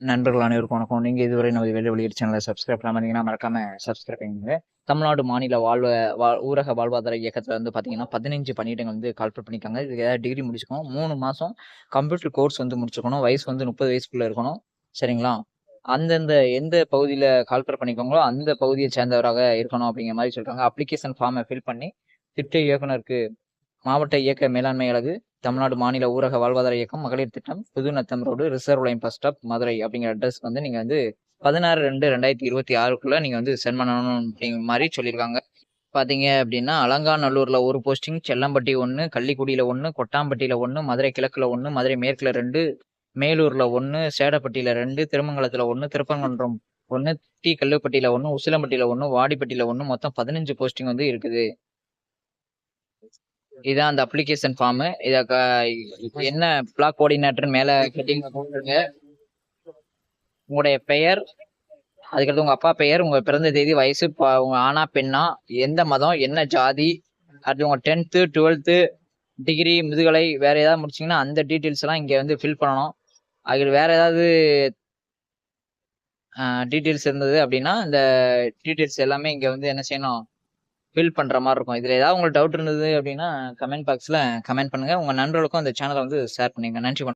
நண்பர்கள் அனைவருக்கும் வணக்கம். நீங்கள் இதுவரை நமது வெளி வெளியீடு சேனலை சப்ஸ்கிரைப் பண்ணாமல் மறக்காம சப்ஸ்கிரைப் பண்ணுங்க தமிழ்நாடு மாநில வாழ்வ வா ஊரக வாழ்வாதார இயக்கத்தில் வந்து பார்த்தீங்கன்னா பதினஞ்சு பணியிடங்கள் வந்து கால்பர் பண்ணியிருக்காங்க. இதுக்கு ஏதாவது டிகிரி முடிச்சுக்கணும் மூணு மாதம் கம்ப்யூட்டர் கோர்ஸ் வந்து முடிச்சுக்கணும் வயசு வந்து முப்பது வயசுக்குள்ளே இருக்கணும். சரிங்களா? அந்தந்த எந்த பகுதியில் கால்பர் பண்ணிக்கோங்களோ அந்த பகுதியை சேர்ந்தவராக இருக்கணும் அப்படிங்கிற மாதிரி சொல்கிறாங்க அப்ளிகேஷன் ஃபார்மை ஃபில் பண்ணி திட்ட இயக்குனருக்கு மாவட்ட இயக்க மேலாண்மை அழகு தமிழ்நாடு மாநில ஊரக வாழ்வாதார இயக்கம் மகளிர் திட்டம் Pudhu Natham road reserve line bus stop Madurai அப்படிங்கிற அட்ரஸ் வந்து நீங்கள் வந்து பதினாறு ரெண்டு ரெண்டாயிரத்தி இருபத்தி ஆறுக்குள்ளே நீங்கள் வந்து சென்ட் பண்ணணும் அப்படிங்கிற மாதிரி சொல்லியிருக்காங்க. பார்த்தீங்க அப்படின்னா அலங்காநல்லூரில் ஒரு போஸ்டிங் செல்லம்பட்டி ஒன்று கள்ளிக்குடியில் ஒன்று கொட்டாம்பட்டியில் ஒன்று மதுரை கிழக்கில் ஒன்று மதுரை மேற்கில் ரெண்டு மேலூரில் ஒன்று சேடப்பட்டியில் ரெண்டு திருமங்கலத்தில் ஒன்று திருப்பங்குன்றம் ஒன்று டி கல்லுப்பட்டியில் ஒன்று உசிலம்பட்டியில் ஒன்று வாடிப்பட்டியில் ஒன்று மொத்தம் பதினஞ்சு போஸ்டிங் வந்து இருக்குது. இதான் அந்த அப்ளிகேஷன் ஃபார்மு இத என்ன பிளாக் கோஆர்டினேட்டர் மேல கட்டிங் போட்டுருங்க உங்களுடைய பெயர் அதுக்கடுத்து உங்க அப்பா பெயர் உங்க பிறந்த தேதி வயசு ப- உங்க ஆனா பெண்ணா எந்த மதம் என்ன ஜாதி அடுத்து உங்க டென்த்து டுவெல்த்து டிகிரி முதுகலை வேற ஏதாவது முடிச்சீங்கன்னா அந்த டீட்டெயில்ஸ் எல்லாம் இங்க வந்து ஃபில் பண்ணணும். அதில் வேற ஏதாவது டீட்டெயில்ஸ் இருந்தது அப்படின்னா இந்த டீட்டெயில்ஸ் எல்லாமே இங்க வந்து என்ன செய்யணும்? ஃபில் பண்ற மாதிரி இருக்கும். இதுல ஏதாவது உங்களுக்கு டவுட் இருந்தது அப்படின்னா கமெண்ட் பாக்ஸ்ல கமெண்ட் பண்ணுங்க. உங்க நண்பர்களுக்கும் அந்த சேனலை வந்து ஷேர் பண்ணுங்க. நன்றி